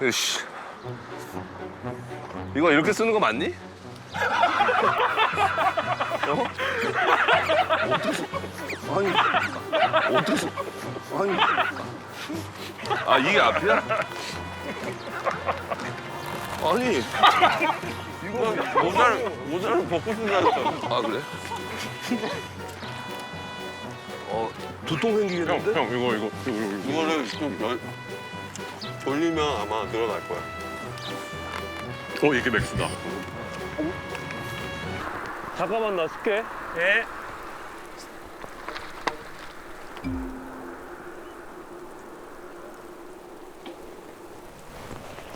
으씨. 이거 이렇게 쓰는 거 맞니? 어? 어떻게 아니 어떻게 아니 아 이게 앞이야? 아니 이거 모자를 모자를 벗고 싶나니까 아 그래? 어 두통 생기겠는데? 형 이거 이거 이거 이거. 이거를 좀 열, 돌리면 아마 늘어날 거야. 어 이게 맥스다. 잠깐만 나 쓸게. 예.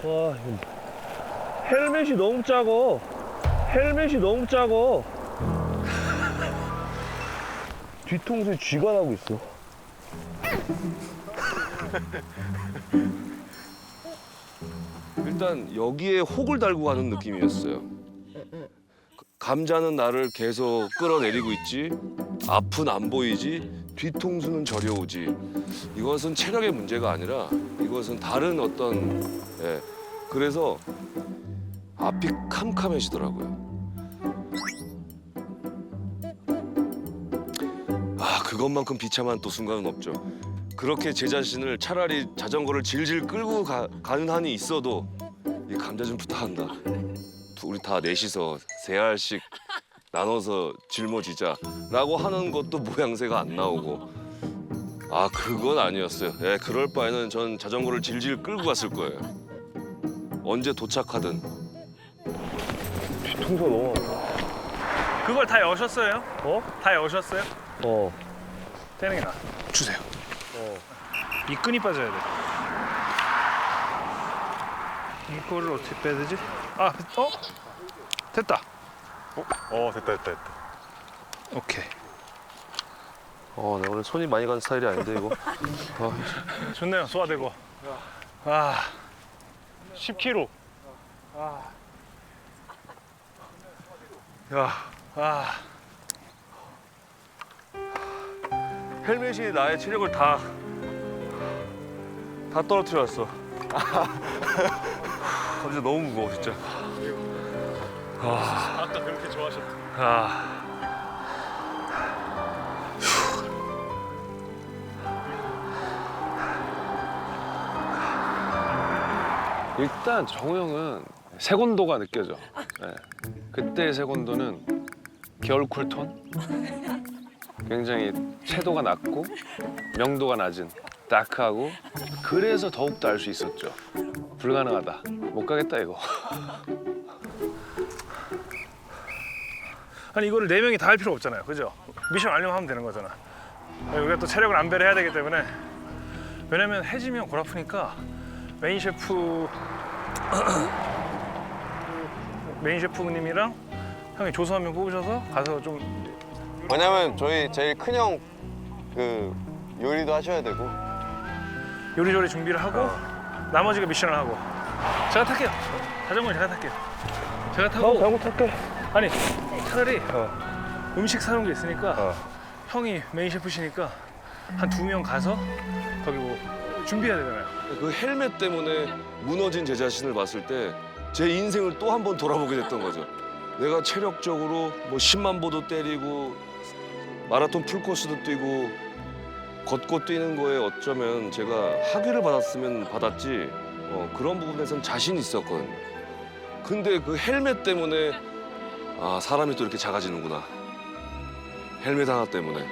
와, 이거 헬멧이 너무 작어. 헬멧이 너무 작어. 뒤통수에 쥐가 나고 있어. 일단 여기에 혹을 달고 가는 느낌이었어요. 감자는 나를 계속 끌어내리고 있지. 앞은 안 보이지. 뒤통수는 저려오지. 이것은 체력의 문제가 아니라 이것은 다른 어떤 예. 그래서 앞이 캄캄해지더라고요. 아 그것만큼 비참한 또 순간은 없죠. 그렇게 제 자신을 차라리 자전거를 질질 끌고 가, 가는 한이 있어도 이 감자 좀 부탁한다. 두- 우리 다 넷이서 세 알씩 나눠서 짊어지자라고 하는 것도 모양새가 안 나오고 아 그건 아니었어요. 예, 그럴 바에는 전 자전거를 질질 끌고 갔을 거예요. 언제 도착하든 뒤통수가 너무 아파. 그걸 다 여셨어요? 어? 다 여셨어요? 어. 떼는 게 나아. 주세요. 이 끈이 빠져야 돼. 이거를 어떻게 빼야 되지? 아, 어? 됐다. 어 됐다 됐다 됐다. 오케이. 어, 나 오늘 손이 많이 가는 스타일이 아닌데 이거. 아, 좋네요. 소화되고. 아, 10kg. 야, 아, 헬멧이 나의 체력을 다, 다 떨어뜨렸어. 감자 너무 무거워 진짜. 아까 그렇게 좋아하셨던. 아. 일단 정우 형은 세곤도가 느껴져. 네. 그때의 세곤도는 겨울 쿨톤. 굉장히 채도가 낮고 명도가 낮은 다크하고 그래서 더욱더 알 수 있었죠. 불가능하다. 못 가겠다 이거. 아니 이거를 네 명이 다 할 필요 없잖아요. 그죠? 미션 완료하면 하면 되는 거잖아. 우리가 또 체력을 안배를 해야 되기 때문에 왜냐면 해지면 골 아프니까 메인 셰프 메인 셰프님이랑 형이 조수 한 명 뽑으셔서 가서 좀 왜냐면 저희 제일 큰형 그 요리도 하셔야 되고 요리조리 준비를 하고 나머지가 미션을 하고 제가 탈게요. 자전거 제가 탈게요. 제가 타고 자전거 탈게. 아니 차라리 어. 음식 사놓은 게 있으니까 어. 형이 메인 셰프시니까 한 두 명 가서 거기 뭐 준비해야 되잖아요. 그 헬멧 때문에 무너진 제 자신을 봤을 때 제 인생을 또 한 번 돌아보게 됐던 거죠. 내가 체력적으로 뭐 10만 보도 때리고 마라톤 풀코스도 뛰고 걷고 뛰는 거에 어쩌면 제가 학위를 받았으면 받았지 어, 그런 부분에선 자신 있었거든요. 근데 그 헬멧 때문에 아 사람이 또 이렇게 작아지는구나. 헬멧 하나 때문에